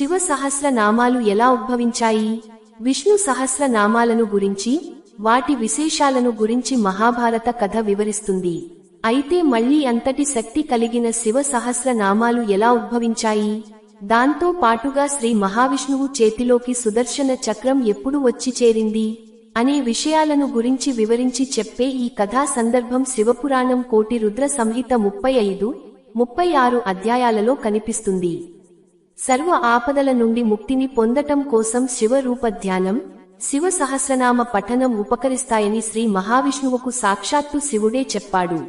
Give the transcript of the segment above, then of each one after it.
శివ సహస్ర నామాలు ఎలా ఉద్భవించాయి? విష్ణు సహస్ర నామాలను గురించి వాటి విశేషాలను గురించి మహాభారత కథ వివరిస్తుంది. అయితే మళ్ళీ అంతటి శక్తి కలిగిన శివ సహస్ర నామాలు ఎలా ఉద్భవించాయి? దాంతో పాటుగా శ్రీ మహావిష్ణువు చేతిలోకి సుదర్శన చక్రం ఎప్పుడు వచ్చి చేరింది? అనే విషయాలను గురించి వివరించి చెప్పే ఈ కథా సందర్భం శివపురాణం కోటి రుద్ర సంహిత ముప్పై ఐదు ముప్పై ఆరు అధ్యాయాలలో కనిపిస్తుంది. సర్వ ఆపదల నుండి ముక్తిని పొందటం కోసం శివ రూప ధ్యానం శివ సహస్రనామ పఠనం ఉపకరిస్తాయని శ్రీ మహావిష్ణువుకు సాక్షాత్తు శివుడే చెప్పాడు.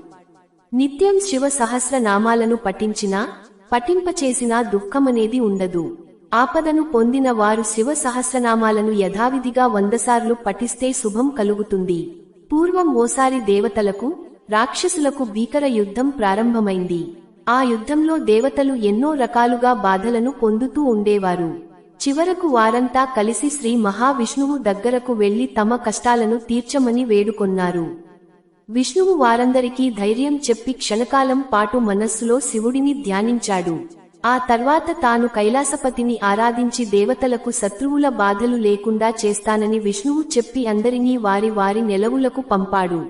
నిత్యం శివ సహస్రనామాలను పఠించినా పఠింపచేసినా దుఃఖమనేది ఉండదు. ఆపదను పొందిన వారు శివ సహస్రనామాలను యథావిధిగా వందసార్లు పఠిస్తే శుభం కలుగుతుంది. పూర్వం ఓసారి దేవతలకు రాక్షసులకు భీకర యుద్ధం ప్రారంభమైంది. ఆ యుద్ధంలో దేవతలు ఎన్నో రకాలుగా బాధలను పొందుతూ ఉండేవారు. చివరకు వారంతా కలిసి శ్రీ మహావిష్ణువు దగ్గరకు వెళ్ళి తమ కష్టాలను తీర్చమని వేడుకొన్నారు. విష్ణువు వారందరికీ ధైర్యం చెప్పి క్షణకాలం పాటు మనస్సులో శివుడిని ధ్యానించాడు. ఆ తర్వాత తాను కైలాసపతిని ఆరాధించి దేవతలకు శత్రువుల బాధలు లేకుండా చేస్తానని విష్ణువు చెప్పి అందరినీ వారి వారి నెలవులకు పంపాడు.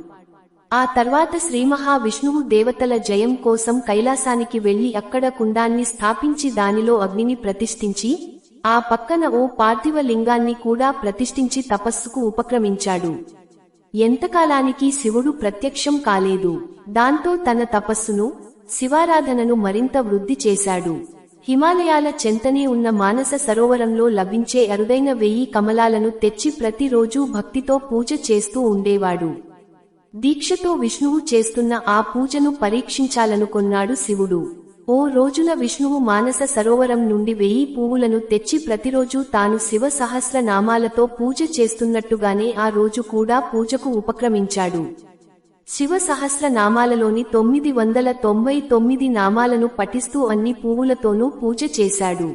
ఆ తర్వాత శ్రీ మహావిష్ణువు దేవతల జయం కోసం కైలాసానికి వెళ్ళి అక్కడ కుండాన్ని స్థాపించి దానిలో అగ్నిని ప్రతిష్ఠించి ఆ పక్కన ఓ పార్థివ లింగాన్ని కూడా ప్రతిష్ఠించి తపస్సుకు ఉపక్రమించాడు. ఎంతకాలానికి శివుడు ప్రత్యక్షం కాలేదు. దాంతో తన తపస్సును శివారాధనను మరింత వృద్ధి చేశాడు. హిమాలయాల చెంతనే ఉన్న మానస సరోవరంలో లభించే అరుదైన వెయ్యి కమలాలను తెచ్చి ప్రతిరోజూ భక్తితో పూజ చేస్తూ ఉండేవాడు. దీక్షతో విష్ణువు చేస్తున్న ఆ పూజను పరీక్షించాలనుకున్నాడు శివుడు. ఓ రోజున విష్ణువు మానస సరోవరం నుండి వెయ్యి పువ్వులను తెచ్చి ప్రతిరోజు తాను శివ సహస్ర నామాలతో పూజ చేస్తున్నట్టుగానే ఆ రోజు కూడా పూజకు ఉపక్రమించాడు. శివ సహస్ర నామాలలోని తొమ్మిది వందల తొంభై తొమ్మిది నామాలను పఠిస్తూ అన్ని పువ్వులతోనూ పూజ చేశాడు.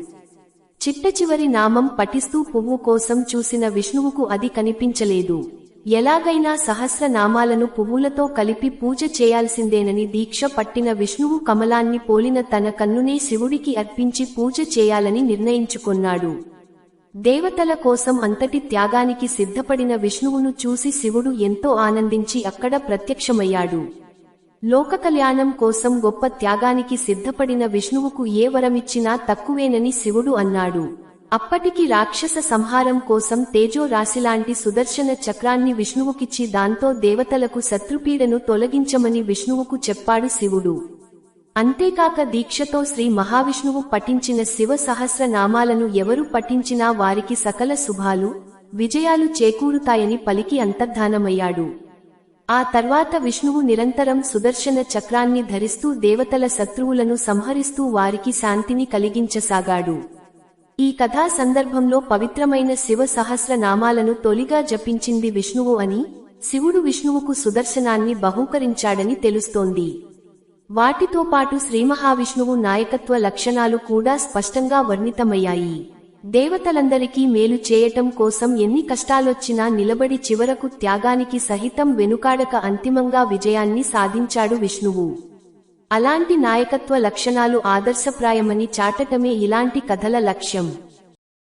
చిట్ట చివరి నామం పఠిస్తూ పువ్వు కోసం చూసిన విష్ణువుకు అది కనిపించలేదు. ఎలాగైనా సహస్ర నామాలను పువ్వులతో కలిపి పూజ చేయాల్సిందేనని దీక్ష పట్టిన విష్ణువు కమలాన్ని పోలిన తన కన్నునే శివుడికి అర్పించి పూజ చేయాలని నిర్ణయించుకున్నాడు. దేవతల కోసం అంతటి త్యాగానికి సిద్ధపడిన విష్ణువును చూసి శివుడు ఎంతో ఆనందించి అక్కడ ప్రత్యక్షమయ్యాడు. లోక కళ్యాణం కోసం గొప్ప త్యాగానికి సిద్ధపడిన విష్ణువుకు ఏ వరమిచ్చినా తక్కువేనని శివుడు అన్నాడు. అప్పటికి రాక్షస సంహారం కోసం తేజో రాశిలాంటి సుదర్శన చక్రాన్ని విష్ణువుకిచ్చి దాంతో దేవతలకు శత్రుపీడను తొలగించమని విష్ణువుకు చెప్పాడు శివుడు. అంతేకాక దీక్షతో శ్రీ మహావిష్ణువు పఠించిన శివ సహస్ర నామాలను ఎవరు పఠించినా వారికి సకల శుభాలు విజయాలు చేకూరుతాయని పలికి అంతర్ధానమయ్యాడు. ఆ తర్వాత విష్ణువు నిరంతరం సుదర్శన చక్రాన్ని ధరిస్తూ దేవతల శత్రువులను సంహరిస్తూ వారికి శాంతిని కలిగించసాగాడు. ఈ కథా సందర్భంలో పవిత్రమైన శివ సహస్ర నామాలను తొలిగా జపించింది విష్ణువు అని శివుడు విష్ణువుకు సుదర్శనాన్ని బహూకరించాడని తెలుస్తోంది. వాటితో పాటు శ్రీమహావిష్ణువు నాయకత్వ లక్షణాలు కూడా స్పష్టంగా వర్ణితమయ్యాయి. దేవతలందరికీ మేలు చేయటం కోసం ఎన్ని కష్టాలొచ్చినా నిలబడి చివరకు త్యాగానికి సహితం వెనుకాడక అంతిమంగా విజయాన్ని సాధించాడు విష్ణువు. అలాంటి నాయకత్వ లక్షణాలు ఆదర్శప్రాయమని చాటటమే ఇలాంటి కథల లక్ష్యం.